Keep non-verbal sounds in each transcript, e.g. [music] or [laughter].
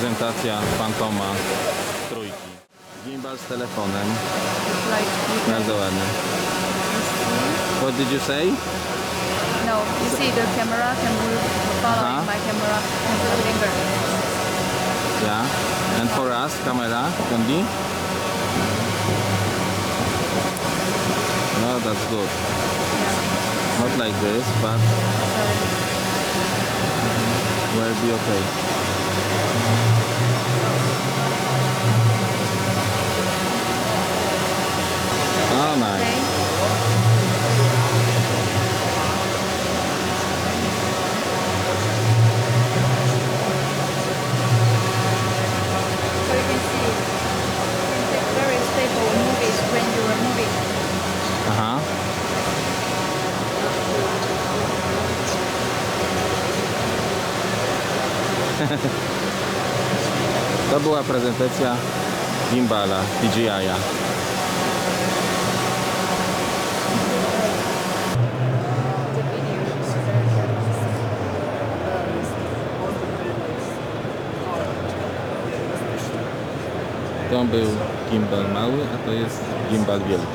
prezentacja Fantoma trójki. Gimbal z telefonem, Like you bardzo ładny. What did you say? No, you see the camera can move following Uh-huh. my camera and the finger. Yeah. And for us, camera can be? No, that's good. Not like this, but Sorry. will be okay. Thank you. [laughs] To była prezentacja gimbala DJI-a. To był gimbal mały, a to jest gimbal wielki.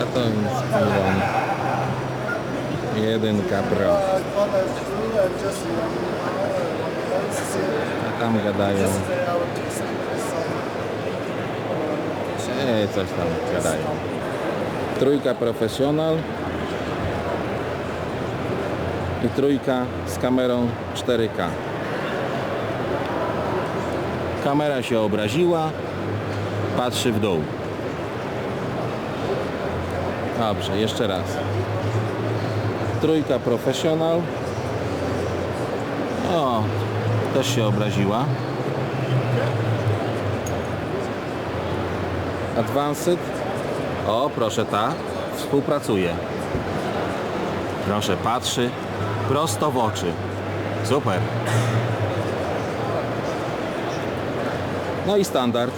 A to Inspiron 1K Pro. A tam gadają. Ej, coś tam gadają. Trójka profesjonal i trójka z kamerą 4K. Kamera się obraziła, patrzy w dół. Dobrze, jeszcze raz. Trójka profesjonal. O, też się obraziła. Advanced. O, proszę ta. Współpracuje. Proszę, patrzy prosto w oczy. Super. No i standard.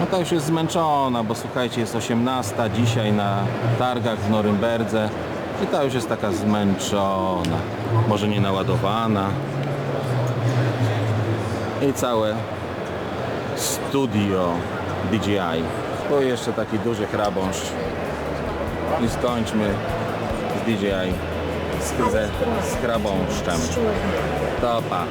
No ta już jest zmęczona, bo słuchajcie, jest 18 dzisiaj na targach w Norymberdze i ta już jest taka zmęczona, może nie naładowana. I całe studio DJI. Tu jeszcze taki duży chrabąszcz. I skończmy z DJI z, ze, z chrabąszczem. Topa.